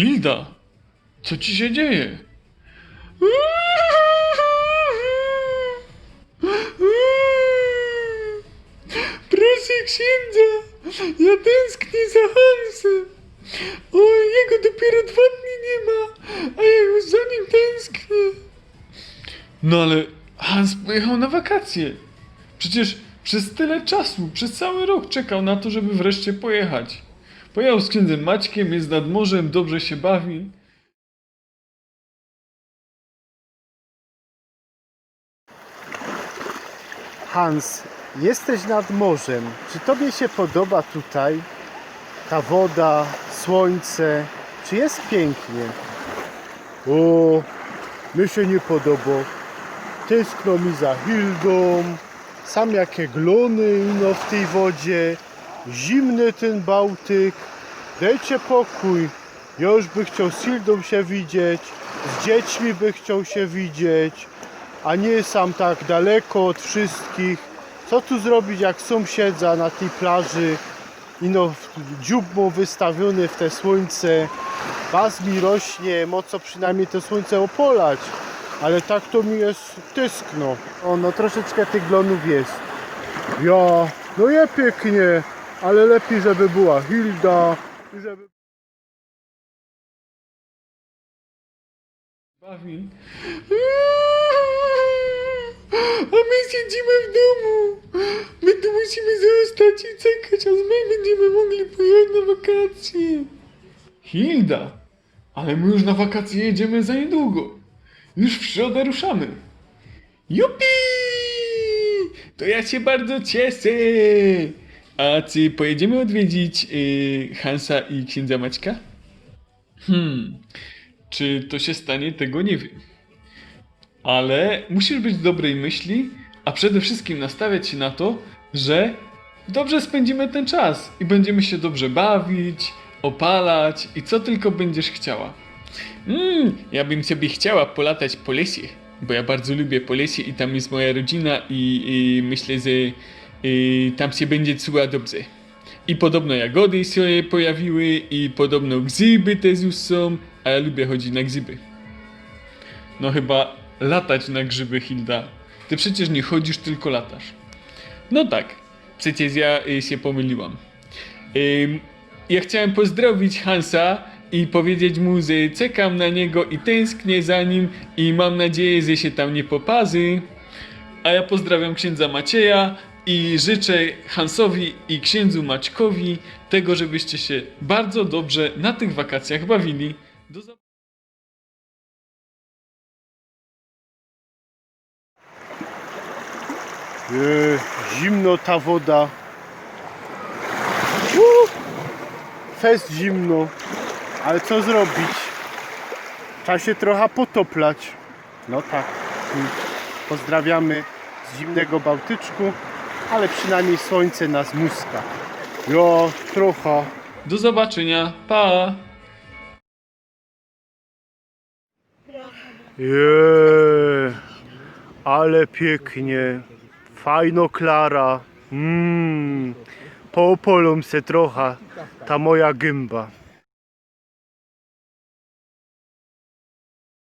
Hilda, co ci się dzieje? Proszę księdza, ja tęsknię za Hansem. O, jego dopiero dwa dni nie ma, a ja już za nim tęsknię. No ale Hans pojechał na wakacje. Przecież przez tyle czasu, przez cały rok czekał na to, żeby wreszcie pojechać. Pojechał z księdzem Maćkiem, jest nad morzem, dobrze się bawi. Hans, jesteś nad morzem. Czy tobie się podoba tutaj ta woda, słońce? Czy jest pięknie? O, mi się nie podoba. Tęskno mi za Hildą. Sam jakie glony ino w tej wodzie. Zimny ten Bałtyk. Dajcie pokój. Ja już by chciał z Hildą się widzieć. Z dziećmi by chciał się widzieć a nie sam tak daleko od wszystkich. Co tu zrobić, jak sąsiedza na tej plaży, ino dziób mu wystawiony w te słońce, baz mi rośnie, mocno przynajmniej to słońce opolać, ale tak to mi jest tyskno. O, no troszeczkę tych glonów jest. Ja, no je pięknie, ale lepiej, żeby była Hilda, żeby... Bawi. A my siedzimy w domu. My tu musimy zostać i czekać, aż my będziemy mogli pojechać na wakacje. Hilda, ale my już na wakacje jedziemy za niedługo. Już w środę ruszamy. Jupi! To ja się bardzo cieszę. A czy pojedziemy odwiedzić y, Hansa i księdza Maćka? Hmm, czy to się stanie, tego nie wiem. Ale musisz być dobrej myśli, a przede wszystkim nastawiać się na to, że dobrze spędzimy ten czas i będziemy się dobrze bawić, opalać i co tylko będziesz chciała. Mm, ja bym sobie chciała polatać po lesie, bo ja bardzo lubię po lesie i tam jest moja rodzina i, i myślę, że y, tam się będzie czuła dobrze. I podobno jagody się pojawiły i podobno grzyby też już są, a ja lubię chodzić na grzyby. No chyba latać na grzyby, Hilda. Ty przecież nie chodzisz, tylko latasz. No tak, przecież ja y, się pomyliłam. Ja chciałem pozdrowić Hansa i powiedzieć mu, że czekam na niego i tęsknię za nim i mam nadzieję, że się tam nie poparzy. A ja pozdrawiam księdza Macieja i życzę Hansowi i księdzu Maćkowi tego, żebyście się bardzo dobrze na tych wakacjach bawili. Do zobaczenia. Zimno ta woda. Uuu, fest zimno. Ale co zrobić? Trzeba się trochę potoplać. No tak. Pozdrawiamy z zimnego Bałtyczku, ale przynajmniej słońce nas muska. Jo, trochę. Do zobaczenia. Pa! Jeee, ale pięknie. Fajno Klara. Mmm, poopolą se trochę ta moja gęba.